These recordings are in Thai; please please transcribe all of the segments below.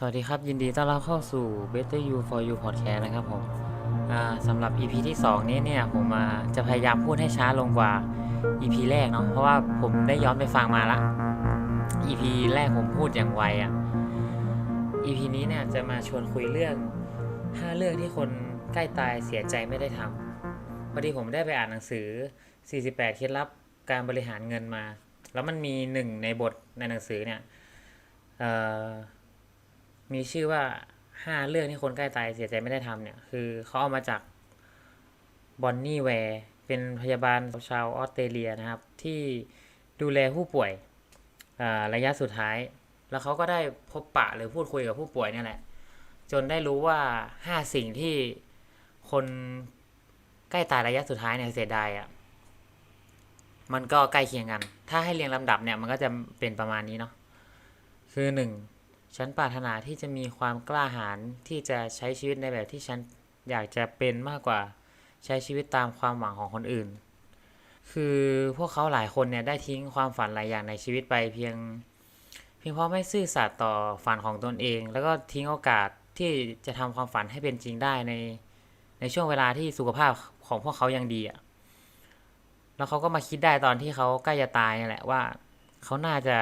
สวัสดีครับ ยินดีต้อนรับเข้าสู่ Better You for You Podcast นะครับผมสำหรับ EP ที่ 2 นี้เนี่ยผมจะพยายามพูดให้ช้าลงกว่า EP แรกเนาะเพราะว่าผมได้ย้อนไปฟังมาละ EP แรกผมพูดอย่างไวอะ่ะ EP นี้เนี่ยจะมาชวนคุยเรื่อง 5 เรื่องที่คนใกล้ตายเสียใจไม่ได้ทำพอดีผมได้ไปอ่านหนังสือ 48 เคล็ดลับการบริหารเงินมา แล้วมันมีหนึ่งในบทในหนังสือเนี่ยเอ่อ มีชื่อว่าห้าเรื่องที่คนใกล้ตายเสียใจไม่ได้ทำเนี่ย คือเขาเอามาจากบอนนี่แวร์เป็นพยาบาลชาวออสเตรเลียนะครับ ที่ดูแลผู้ป่วยระยะสุดท้าย แล้วเขาก็ได้พบปะหรือพูดคุยกับผู้ป่วยเนี่ยแหละ จนได้รู้ว่าห้าสิ่งที่คนใกล้ตายระยะสุดท้ายเนี่ยเสียดายอะ่ะมันก็ใกล้เคียงกัน ถ้าให้เรียงลำดับเนี่ยมันก็จะเป็นประมาณนี้เนาะ คือหนึ่ง ฉันปรารถนาที่จะมีความกล้าหาญที่จะใช้ชีวิตในแบบที่ฉันอยากจะเป็นมากกว่าใช้ชีวิตตามความหวังของคนอื่น คือพวกเขาหลายคนเนี่ยได้ทิ้งความฝันหลายอย่างในชีวิตไปเพียง เพียงเพราะไม่ซื่อสัตย์ต่อฝันของตนเอง แล้วก็ทิ้งโอกาสที่จะทำความฝันให้เป็นจริงได้ในในช่วงเวลาที่สุขภาพของพวกเขายังดีอะ แล้วเขาก็มาคิดได้ตอนที่เขาใกล้จะตายนี่แหละว่า เขาน่าจะ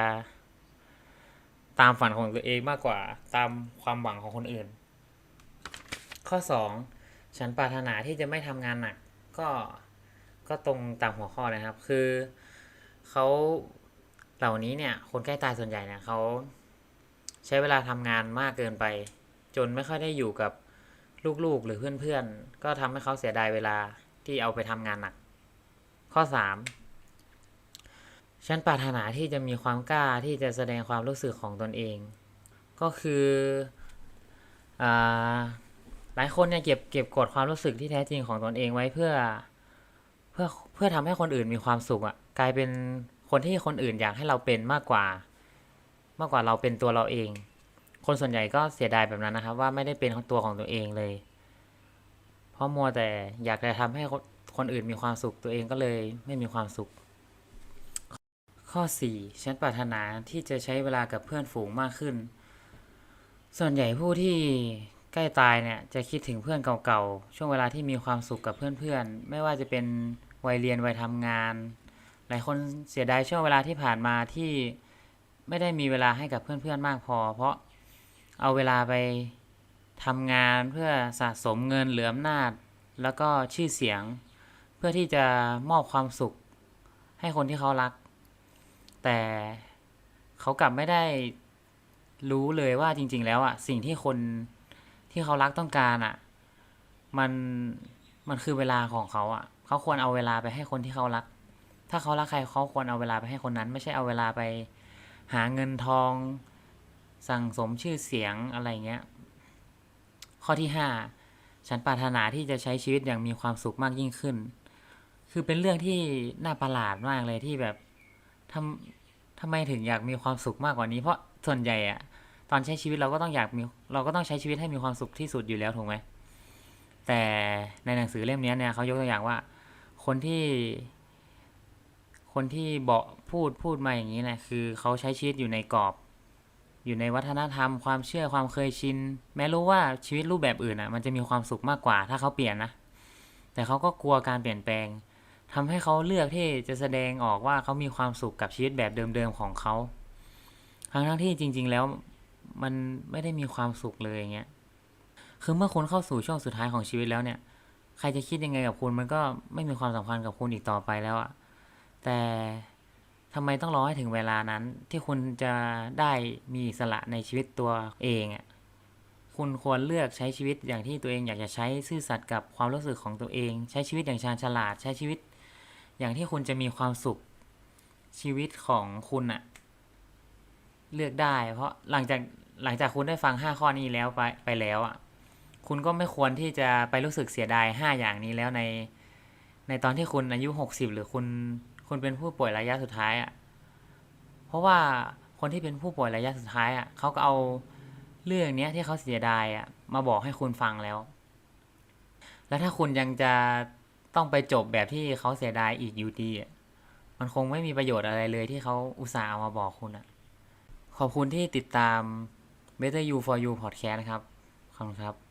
ตามฝันของตัวเองมากกว่าตามความหวังของคนอื่น ข้อ 2 ฉันปรารถนาที่จะไม่ทำงานหนัก ก็ก็ตรงตามหัวข้อเลยครับ คือเขาเหล่านี้เนี่ย คนใกล้ตายส่วนใหญ่เนี่ยเขาใช้เวลาทำงานมากเกินไป จนไม่ค่อยได้อยู่กับลูกๆหรือเพื่อนๆ ก็ทำให้เขาเสียดายเวลาที่เอาไปทำงานหนัก ข้อ 3 ฉันปรารถนาที่จะมีความกล้าที่จะแสดงความรู้สึกของตนเอง ก็คืออหลายคนเนี่ยเก็บเก็บกดความรู้สึกที่แท้จริงของตนเองไว้เพื่อเพื่อเพื่อทำให้คนอื่นมีความสุขอะ่ะกลายเป็นคนที่คนอื่นอยากให้เราเป็นมากกว่า มากกว่าเราเป็นตัวเราเอง คนส่วนใหญ่ก็เสียดายแบบนั้นนะครับ ว่าไม่ได้เป็นตัวของตัวเองเลย เพราะมัวแต่อยากจะทำให้คนอื่นมีความสุขตัวเองก็เลยไม่มีความสุข ข้อ 4 ฉันปรารถนาที่จะใช้เวลากับเพื่อนฝูงมากขึ้น ส่วนใหญ่ผู้ที่ใกล้ตายเนี่ยจะคิดถึงเพื่อนเก่าๆ ช่วงเวลาที่มีความสุขกับเพื่อนๆ ไม่ว่าจะเป็นวัยเรียนวัยทำงาน หลายคนเสียดายช่วงเวลาที่ผ่านมาที่ไม่ได้มีเวลาให้กับเพื่อนๆมากพอ เพราะเอาเวลาไปทำงานเพื่อสะสมเงินเหลืออำนาจ แล้วก็ชื่อเสียง เพื่อที่จะมอบความสุขให้คนที่เขารัก แต่เขากลับไม่ได้รู้เลยว่าจริง ๆ แล้วอะสิ่งที่คนที่เขารักต้องการอะมันมันคือเวลาของเขาอะเขาควรเอาเวลาไปให้คนที่เขารัก ถ้าเขารักใครเขาควรเอาเวลาไปให้คนนั้น ไม่ใช่เอาเวลาไปหาเงินทอง สั่งสมชื่อเสียงอะไรเงี้ย ข้อที่ห้าฉันปรารถนาที่จะใช้ชีวิตอย่างมีความสุขมากยิ่งขึ้น คือเป็นเรื่องที่น่าประหลาดมากเลยที่แบบ ทำทำไมถึงอยากมีความสุขมากกว่านี้ เพราะส่วนใหญ่อะตอนใช้ชีวิตเราก็ต้องอยากมีเราก็ต้องใช้ชีวิตให้มีความสุขที่สุดอยู่แล้วถูกไหมแต่ในหนังสือเล่มนี้เนี่ยเขายกตัวอย่างว่า คนที่ คนที่บอกพูดพูดมาอย่างนี้นะคือเขาใช้ชีวิตอยู่ในกรอบ อยู่ในวัฒนธรรม ความเชื่อความเคยชิน แม้รู้ว่าชีวิตรูปแบบอื่นอะ มันจะมีความสุขมากกว่า ถ้าเขาเปลี่ยนนะแต่เขาก็กลัวการเปลี่ยนแปลง ทำให้เขาเลือกที่จะแสดงออกว่าเขามีความสุขกับชีวิตแบบเดิมๆของเขาทั้งทั้งที่จริง ๆ แล้วมันไม่ได้มีความสุขเลยอย่างเงี้ย คือเมื่อคุณเข้าสู่ช่วงสุดท้ายของชีวิตแล้วเนี่ย ใครจะคิดยังไงกับคุณมันก็ไม่มีความสำคัญกับคุณอีกต่อไปแล้วอะแต่ทำไมต้องรอให้ถึงเวลานั้น ที่คุณจะได้มีอิสระในชีวิตตัวเองอะคุณควรเลือกใช้ชีวิตอย่างที่ตัวเองอยากจะใช้ซื่อสัตย์กับความรู้สึกของตัวเอง ใช้ชีวิตอย่างชาญฉลาด ใช้ชีวิต อย่างที่คุณจะมีความสุขชีวิตของคุณอะเลือกได้ เพราะหลังจากหลังจากคุณได้ฟังห้าข้อนี้แล้วไปไปแล้วอะคุณก็ไม่ควรที่จะไปรู้สึกเสียดายห้าอย่างนี้แล้วใน ในตอนที่คุณอายุหกสิบหรือคุณคุณเป็นผู้ป่วยระยะสุดท้ายอะเพราะว่าคนที่เป็นผู้ป่วยระยะสุดท้ายอะเขาก็เอาเรื่องเนี้ยที่เขาเสียดายอะมาบอกให้คุณฟังแล้ว แล้วถ้าคุณยังจะ ต้องไปจบแบบที่เขาเสียดายอีกอยู่ดีมันคงไม่มีประโยชน์อะไรเลยที่เขาอุตส่าห์เอามาบอกคุณอะขอบคุณที่ติดตาม Better You for You Podcast นะครับ ขอบคุณครับ